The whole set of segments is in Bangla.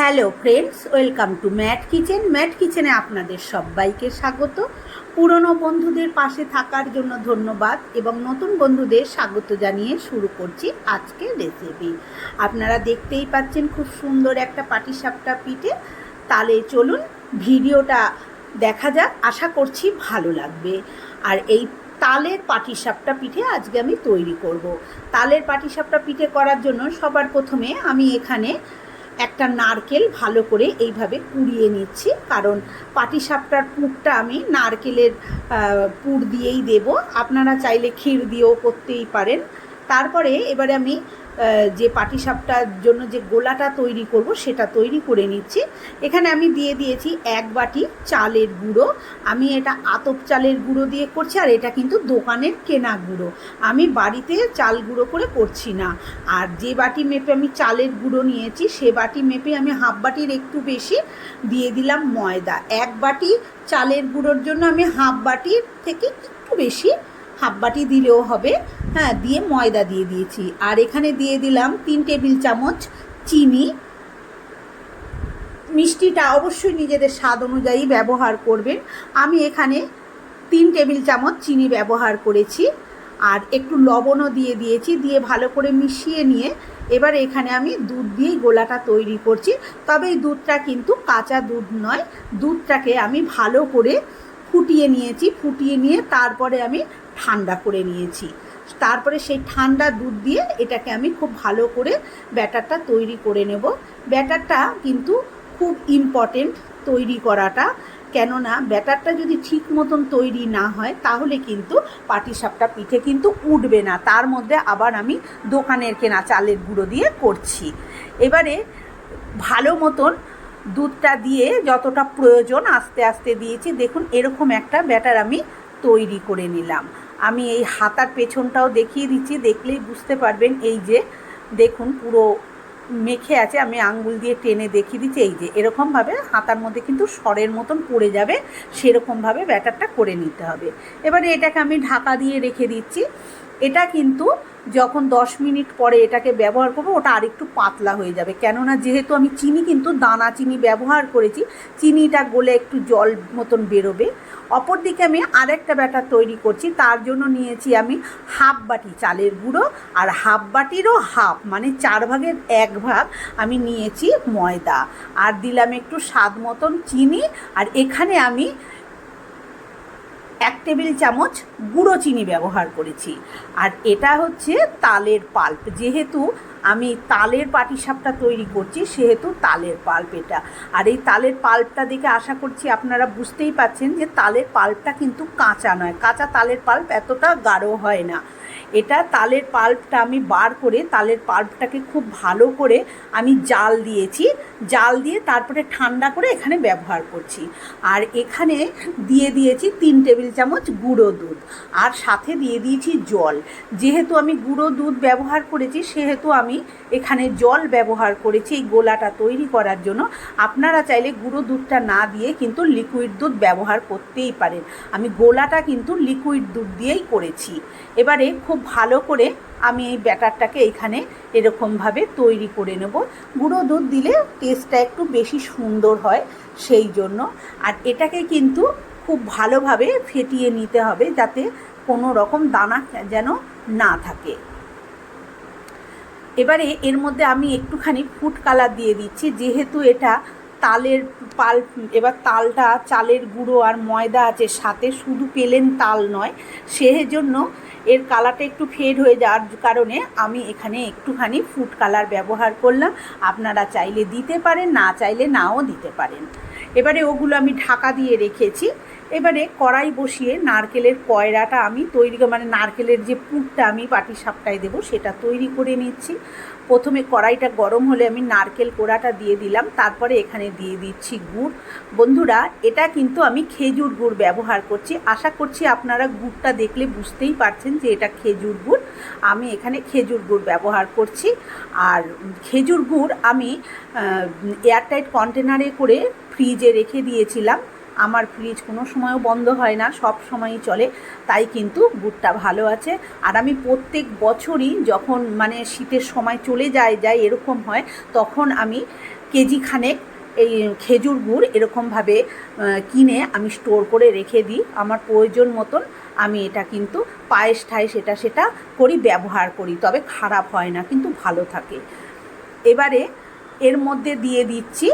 Hello friends, welcome to Mat Kitchen. Mat কিচেনে আপনাদের সবাইকে স্বাগত। পুরনো বন্ধুদের পাশে থাকার জন্য ধন্যবাদ এবং নতুন বন্ধুদের স্বাগত জানিয়ে শুরু করছি আজকের রেসিপি আপনারা দেখতেই পাচ্ছেন খুব সুন্দর একটা পাটিসাপটা পিঠে। তাহলে চলুন ভিডিওটা দেখা যাক, আশা করছি ভালো লাগবে। আর এই তালের পাটিসাপটা পিঠে আজকে আমি তৈরি করব। তালের পাটিসাপটা পিঠে করার জন্য সবার প্রথমে আমি এখানে একটা নারকেল ভালো করে এইভাবে কুড়িয়ে নিচ্ছি। কারণ পাটিসাপটার পুরটা আমি নারকেলের পুর দিয়েই দেব। আপনারা চাইলে ক্ষীর দিয়েও করতেই পারেন। তারপরে এবারে আমি যে পাটিসাপটার জন্য যে গোলাটা তৈরি করব, সেটা তৈরি করে নিচ্ছি। এখানে আমি দিয়ে দিয়েছি এক বাটি চালের গুঁড়ো। আমি এটা আতপ চালের গুঁড়ো দিয়ে করছি, আর এটা কিন্তু দোকানের কেনা গুঁড়ো। আমি বাড়িতে চাল গুঁড়ো করে করছি না। আর যে বাটি মেপে আমি চালের গুঁড়ো নিয়েছি, সে বাটি মেপে আমি হাফ বাটির একটু বেশি দিয়ে দিলাম ময়দা। এক বাটি চালের গুঁড়োর জন্য আমি হাফ বাটির থেকে একটু বেশি হাফ বাটি দিলেও হবে। হ্যাঁ দিয়ে ময়দা দিয়ে দিয়েছি। আর এখানে দিয়ে দিলাম তিন টেবিল চামচ চিনি। মিষ্টিটা অবশ্যই নিজেদের স্বাদ অনুযায়ী ব্যবহার করবেন। আমি এখানে তিন টেবিল চামচ চিনি ব্যবহার করেছি। আর একটু লবণও দিয়ে দিয়েছি, দিয়ে ভালো করে মিশিয়ে নিয়ে এবার এখানে আমি দুধ দিয়েই গোলাটা তৈরি করছি। তবে এই দুধটা কিন্তু কাঁচা দুধ নয়। দুধটাকে আমি ভালো করে ফুটিয়ে নিয়েছি। ফুটিয়ে নিয়ে তারপরে আমি ঠান্ডা করে নিয়েছি। তারপরে সেই ঠান্ডা দুধ দিয়ে এটাকে আমি খুব ভালো করে ব্যাটারটা তৈরি করে নেব। ব্যাটারটা কিন্তু খুব ইম্পর্টেন্ট তৈরি করাটা। কেননা ব্যাটারটা যদি ঠিক মতন তৈরি না হয়, তাহলে কিন্তু পাটিসাপটা পিঠে কিন্তু উঠবে না। তার মধ্যে আবার আমি দোকানের কেনা চালের গুঁড়ো দিয়ে করছি। এবারে ভালো মতন দুধটা দিয়ে যতটা প্রয়োজন আস্তে আস্তে দিয়েছি। দেখুন, এরকম একটা ব্যাটার আমি তৈরি করে নিলাম। আমি এই হাতার পেছনটাও দেখিয়ে দিচ্ছি, দেখলেই বুঝতে পারবেন এই যে, দেখুন পুরো মেখে আছে, আমি আঙ্গুল দিয়ে টেনে দেখিয়ে দিচ্ছি, এই যে, এরকমভাবে হাতার মধ্যে কিন্তু স্বরের মতন পড়ে যাবে, সেরকমভাবে ব্যাটারটা করে নিতে হবে। এবারে এটাকে আমি ঢাকা দিয়ে রেখে দিচ্ছি, এটা কিন্তু যখন দশ মিনিট পরে এটাকে ব্যবহার করব, ওটা আরেকটু পাতলা হয়ে যাবে। কেননা যেহেতু আমি চিনি কিন্তু দানা চিনি ব্যবহার করেছি, চিনিটা গলে একটু জল মতন বেরোবে। অপরদিকে আমি আরেকটা ব্যাটার তৈরি করছি, তার জন্য নিয়েছি আমি হাফ বাটি চালের গুঁড়ো আর হাফ বাটিরও হাফ মানে চার ভাগের এক ভাগ আমি নিয়েছি ময়দা। আর দিলাম একটু স্বাদ মতন চিনি, আর এখানে আমি এক টেবিল চামচ গুঁড়ো চিনি ব্যবহার করেছি। আর এটা হচ্ছে তালের পাল্প। যেহেতু আমি তালের পাটিসাপটা তৈরি করছি, সেহেতু তালের পাল্প এটা। আর এই তালের পাল্পটা দেখে আশা করছি আপনারা বুঝতেই পাচ্ছেন যে তালের পাল্পটা কিন্তু কাঁচা নয়। কাঁচা তালের পাল্প এতটা গাঢ় হয় না। এটা তালের পাল্পটা আমি বার করে তালের পাল্পটাকে খুব ভালো করে আমি জাল দিয়েছি। জাল দিয়ে তারপরে ঠান্ডা করে এখানে ব্যবহার করছি। আর এখানে দিয়ে দিয়েছি তিন টেবিল চামচ গুঁড়ো দুধ। আর সাথে দিয়ে দিয়েছি জল। যেহেতু আমি গুঁড়ো দুধ ব্যবহার করেছি, সেহেতু আমি এখানে জল ব্যবহার করেছি এই গোলাটা তৈরি করার জন্য। আপনারা চাইলে গুঁড়ো দুধটা না দিয়ে কিন্তু লিকুইড দুধ ব্যবহার করতেই পারেন। আমি গোলাটা কিন্তু লিকুইড দুধ দিয়েই করেছি। এবারে খুব ভালো করে আমি এই ব্যাটারটাকে এখানে এরকমভাবে তৈরি করে নেব। গুঁড়ো দুধ দিলে টেস্টটা একটু বেশি সুন্দর হয় সেই জন্য। আর এটাকে কিন্তু খুব ভালোভাবে ফেটিয়ে নিতে হবে যাতে কোনো রকম দানা যেন না থাকে। এবারে এর মধ্যে আমি একটুখানি ফুড কালার দিয়ে দিচ্ছি, যেহেতু এটা তালের পাল, এবার তালটা, চালের গুঁড়ো আর ময়দা আছে, সাথে শুধু পেলেন তাল নয়, সেজন্য এর কালারটা একটু ফেড হয়ে যাওয়ার কারণে আমি এখানে একটুখানি ফুড কালার ব্যবহার করলাম। আপনারা চাইলে দিতে পারেন, না চাইলে নাও দিতে পারেন। এবারে ওগুলো আমি ঢাকা দিয়ে রেখেছি। এবারে কড়াই বসিয়ে নারকেলের কয়রাটা আমি তৈরি মানে নারকেলের যে পুরটা আমি পাটি সাপটায় দেবো, সেটা তৈরি করে নিচ্ছি। প্রথমে কড়াইটা গরম হলে আমি নারকেল কোড়াটা দিয়ে দিলাম, তারপরে এখানে দিয়ে দিচ্ছি গুড়। বন্ধুরা, এটা কিন্তু আমি খেজুর গুড় ব্যবহার করছি। আশা করছি আপনারা গুড়টা দেখলে বুঝতেই পারছেন যে এটা খেজুর গুড়। আমি এখানে খেজুর গুড় ব্যবহার করছি। আর খেজুর গুড় আমি এয়ারটাইট কন্টেনারে করে ফ্রিজে রেখে দিয়েছিলাম। আমার ফ্রিজ কোনো সময়ও বন্ধ হয় না, সব সময়ই চলে, তাই কিন্তু গুড়টা ভালো আছে। আর আমি প্রত্যেক বছরই যখন মানে শীতের সময় চলে যায় যায় এরকম হয়, তখন আমি কেজি খানেক এই খেজুর গুড় এরকমভাবে কিনে আমি স্টোর করে রেখে দিই। আমার প্রয়োজন মতন আমি এটা কিন্তু পায়েস ঠায়েস এটা সেটা করি, ব্যবহার করি, তবে খারাপ হয় না, কিন্তু ভালো থাকে। এবারে এর মধ্যে দিয়ে দিচ্ছি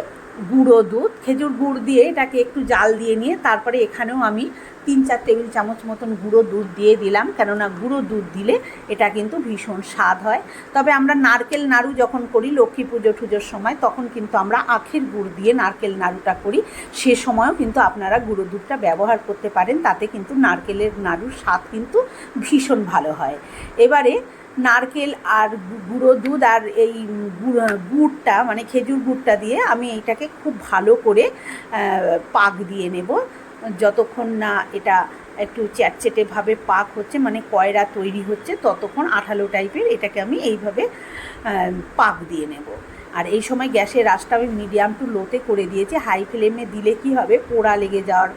গুঁড়ো দুধ, খেজুর গুড় দিয়ে এটাকে একটু জাল দিয়ে নিয়ে তারপরে এখানেও আমি তিন চার টেবিল চামচ মতন গুঁড়ো দুধ দিয়ে দিলাম। কেননা গুঁড়ো দুধ দিলে এটা কিন্তু ভীষণ স্বাদ হয়। তবে আমরা নারকেল নাড়ু যখন করি লক্ষ্মী পুজো টুজোর সময়, তখন কিন্তু আমরা আখের গুড় দিয়ে নারকেল নাড়ুটা করি। সে সময়ও কিন্তু আপনারা গুঁড়ো দুধটা ব্যবহার করতে পারেন, তাতে কিন্তু নারকেলের নাড়ুর স্বাদ কিন্তু ভীষণ ভালো হয়। এবারে নারকেল আর গুঁড়ো দুধ আর এই গুড়- গুড়টা মানে খেজুর গুড়টা দিয়ে আমি এটাকে খুব ভালো করে পাক দিয়ে নেব। যতক্ষণ না এটা একটু চ্যাটচেটেভাবে পাক হচ্ছে মানে কয়রা তৈরি হচ্ছে, ততক্ষণ আঠালো টাইপের এটাকে আমি এইভাবে পাক দিয়ে নেব। আর এই সময় গ্যাসের আঁচটা আমি মিডিয়াম টু লোতে করে দিয়েছি। হাই ফ্লেমে দিলে কি হবে? পোড়া লেগে যাওয়ার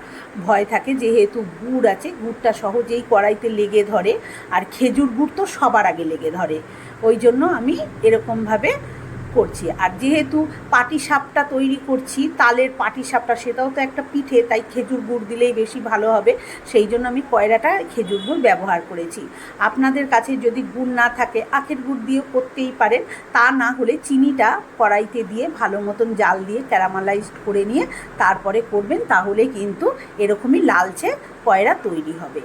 ভয় থাকে। যেহেতু গুড় আছে, গুড়টা সহজেই কড়াইতে লেগে ধরে। আর খেজুর গুড় তো সবার আগে লেগে ধরে। ওই জন্য আমি এরকমভাবে করছি। আর যেহেতু পাটি সাপটা তৈরি করছি, তালের পাটি সাপটা সেটাও তো একটা পিঠে, তাই খেজুর গুড় দিলেই বেশি ভালো হবে। সেই জন্য আমি কয়রাটা খেজুর গুড় ব্যবহার করেছি। আপনাদের কাছে যদি গুড় না থাকে, আখের গুড় দিয়েও করতেই পারেন। তা না হলে চিনিটা কড়াইতে দিয়ে ভালো মতন জাল দিয়ে ক্যারামালাইজড করে নিয়ে তারপরে করবেন, তাহলে কিন্তু এরকমই লালচে কয়রা তৈরি হবে।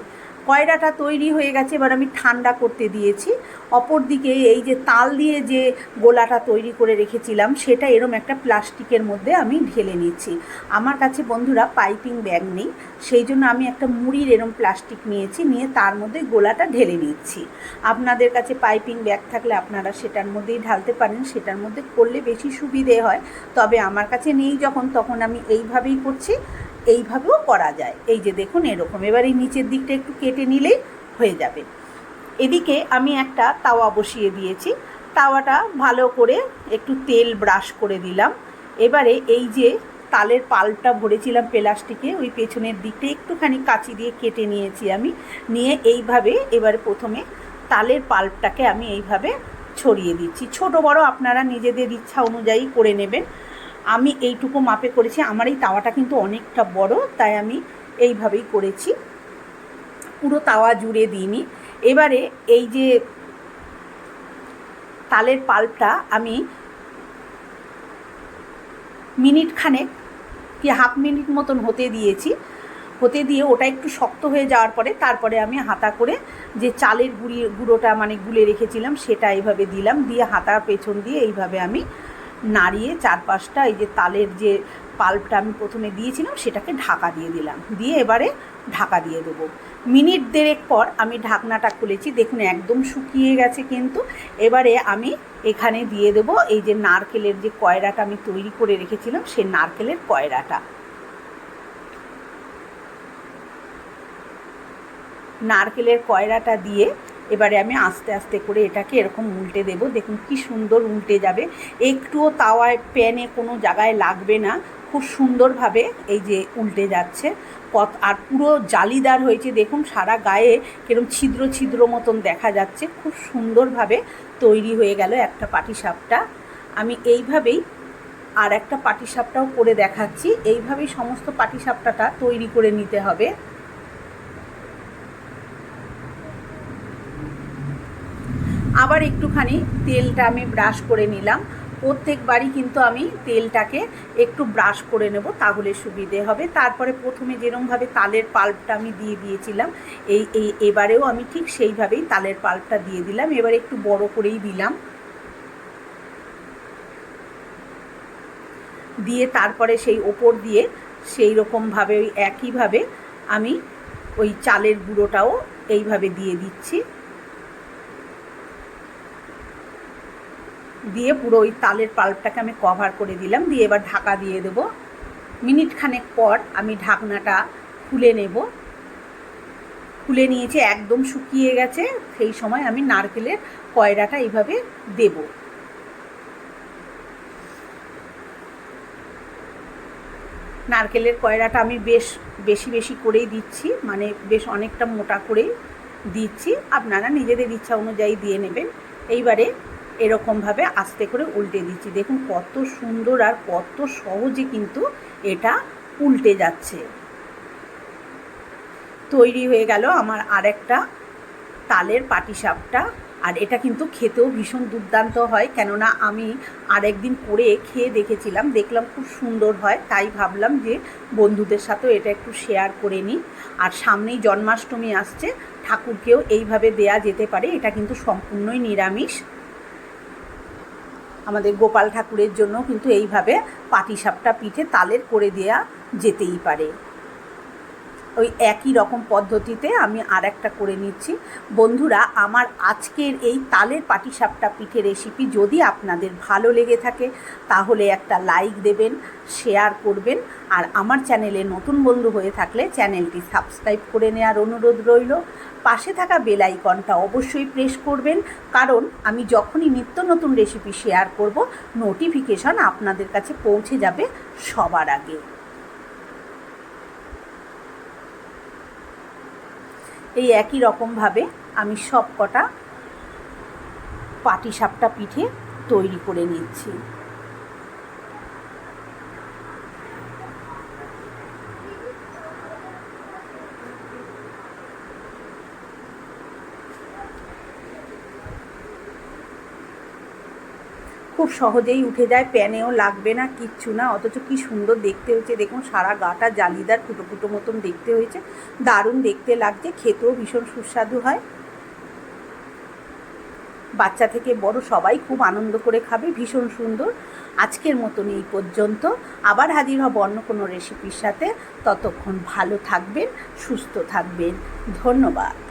কয়রাটা তৈরি হয়ে গেছে, এবার আমি ঠান্ডা করতে দিয়েছি। অপর দিকে এই যে তাল দিয়ে যে গোলাটা তৈরি করে রেখেছিলাম, সেটা এরম একটা প্লাস্টিকের মধ্যে আমি ঢেলে নিচ্ছি আমার কাছে বন্ধুরা পাইপিং ব্যাগ নেই, সেই জন্য আমি একটা মুড়ির এরম প্লাস্টিক নিয়েছি, নিয়ে তার মধ্যে গোলাটা ঢেলে নিচ্ছি। আপনাদের কাছে পাইপিং ব্যাগ থাকলে আপনারা সেটার মধ্যেই ঢালতে পারেন, সেটার মধ্যে করলে বেশি সুবিধে হয়। তবে আমার কাছে নেই যখন, তখন আমি এইভাবেই করছি। এইভাবেও করা যায়। এই যে দেখুন, এরকম। এবার এই নিচের দিকটা একটু কেটে নিলেই হয়ে যাবে। এদিকে আমি একটা তাওয়া বসিয়ে দিয়েছি। তাওয়াটা ভালো করে একটু তেল ব্রাশ করে দিলাম। এবারে এই যে তালের পাল্পটা ভরেছিলাম প্লাস্টিকে, ওই পেছনের দিকটা একটুখানি কাঁচি দিয়ে কেটে নিয়েছি আমি। নিয়ে এইভাবে এবার প্রথমে তালের পাল্পটাকে আমি এইভাবে ছড়িয়ে দিচ্ছি। ছোট বড় আপনারা নিজেদের ইচ্ছা অনুযায়ী করে নেবেন। আমি এইটুকু মাপে করেছি। আমার এই তাওয়াটা কিন্তু অনেকটা বড়, তাই আমি এইভাবেই করেছি। পুরো তাওয়া জুড়ে দিইনি। এবারে এই যে তালের পাল্পটা আমি মিনিট খানেক কি হাফ মিনিট মতন হতে দিয়েছি। হতে দিয়ে ওটা একটু শক্ত হয়ে যাওয়ার পরে তারপরে আমি হাতা করে যে চালের গুঁড়ি গুঁড়োটা মানে গুলে রেখেছিলাম, সেটা এইভাবে দিলাম। দিয়ে হাতার পেছন দিয়ে এইভাবে আমি নাড়িয়ে চারপাশটা, এই যে তালের যে পাল্পটা আমি প্রথমে দিয়েছিলাম, সেটাকে ঢাকা দিয়ে দিলাম। দিয়ে এবারে ঢাকা দিয়ে দেবো। মিনিট দেড়েক পর আমি ঢাকনাটা খুলেছি। দেখুন, একদম শুকিয়ে গেছে কিন্তু। এবারে আমি এখানে দিয়ে দেবো এই যে নারকেলের যে কয়রাটা আমি তৈরি করে রেখেছিলাম, সেই নারকেলের কয়রাটা। নারকেলের কয়রাটা দিয়ে এবারে আমি আস্তে আস্তে করে এটাকে এরকম উল্টে দেব। দেখুন কি সুন্দর উল্টে যাবে। একটুও তাওয়ায়, প্যানে কোনো জায়গায় লাগবে না। খুব সুন্দরভাবে এই যে উল্টে যাচ্ছে। কত আর পুরো জালিদার হয়েছে। দেখুন সারা গায়ে কিরম ছিদ্র ছিদ্র মতন দেখা যাচ্ছে। খুব সুন্দরভাবে তৈরি হয়ে গেল একটা পাটিসাপটা। আমি এইভাবেই আর একটা পাটিসাপটাও করে দেখাচ্ছি। এইভাবেই সমস্ত পাটিসাপটাটা তৈরি করে নিতে হবে। আবার একটুখানি তেলটা আমি ব্রাশ করে নিলাম। প্রত্যেকবারই কিন্তু আমি তেলটাকে একটু ব্রাশ করে নেব, তাহলে সুবিধে হবে। তারপরে প্রথমে যেরমভাবে তালের পাল্পটা আমি দিয়ে দিয়েছিলাম, এই এই, এবারেও আমি ঠিক সেইভাবেই তালের পাল্পটা দিয়ে দিলাম। এবার একটু বড় করেই দিলাম। দিয়ে তারপরে সেই ওপর দিয়ে সেই রকমভাবে ওই একইভাবে আমি ওই চালের গুঁড়োটাও এইভাবে দিয়ে দিচ্ছি। দিয়ে পুরো ওই তালের পাল্পটাকে আমি কভার করে দিলাম। দিয়ে এবার ঢাকা দিয়ে দেব। মিনিট খানেক পর আমি ঢাকনাটা খুলে নেব। খুলে নিয়েছে, একদম শুকিয়ে গেছে। সেই সময় আমি নারকেলের কয়রাটা এইভাবে দেব। নারকেলের কয়রাটা আমি বেশ বেশি বেশি করেই দিচ্ছি মানে বেশ অনেকটা মোটা করেই দিচ্ছি। আপনারা নিজেদের ইচ্ছা অনুযায়ী দিয়ে নেবেন। এইবারে এরকমভাবে আস্তে করে উল্টে দিচ্ছি। দেখুন কত সুন্দর আর কত সহজে কিন্তু এটা উল্টে যাচ্ছে। তৈরি হয়ে গেল আমার আরেকটা তালের পাটিসাপটা আর এটা কিন্তু খেতেও ভীষণ দুর্দান্ত হয়, কেননা আমি আরেকদিন করে খেয়ে দেখেছিলাম, দেখলাম খুব সুন্দর হয়, তাই ভাবলাম যে বন্ধুদের সাথেও এটা একটু শেয়ার করে নিই। আর সামনেই জন্মাষ্টমী আসছে, ঠাকুরকেও এইভাবে দেয়া যেতে পারে, এটা কিন্তু সম্পূর্ণই নিরামিষ। আমাদের গোপাল ঠাকুরের জন্য কিন্তু এইভাবে পাটিসাপটা পিঠে তালের করে দেয়া যেতেই পারে। ওই একই রকম পদ্ধতিতে আমি আর একটা করে নিচ্ছি। বন্ধুরা, আমার আজকের এই তালের পাটিসাপটা পিঠে রেসিপি যদি আপনাদের ভালো লেগে থাকে, তাহলে একটা লাইক দেবেন শেয়ার করবেন, আর আমার চ্যানেলে নতুন বন্ধু হয়ে থাকলে চ্যানেলটি সাবস্ক্রাইব করে নেওয়ার অনুরোধ রইল। পাশে থাকা বেল আইকনটা অবশ্যই প্রেস করবেন, কারণ আমি যখনই নিত্য নতুন রেসিপি শেয়ার করব নোটিফিকেশন আপনাদের কাছে পৌঁছে যাবে সবার আগে। এই একই রকমভাবে আমি সব কটা পাটিসাপটা পিঠে তৈরি করে নিচ্ছি। খুব সহজেই উঠে যায়, প্যানেও লাগবে না, কিচ্ছু না, অথচ কি সুন্দর দেখতে হয়েছে। দেখুন, সারা গাটা জালিদার ফুটো ফুটো মতন দেখতে হয়েছে। দারুণ দেখতে লাগছে, খেতেও ভীষণ সুস্বাদু হয়। বাচ্চা থেকে বড় সবাই খুব আনন্দ করে খাবে, ভীষণ সুন্দর। আজকের মতন এই পর্যন্ত। আবার হাজির হব অন্য কোনো রেসিপির সাথে। ততক্ষণ ভালো থাকবেন, সুস্থ থাকবেন। ধন্যবাদ।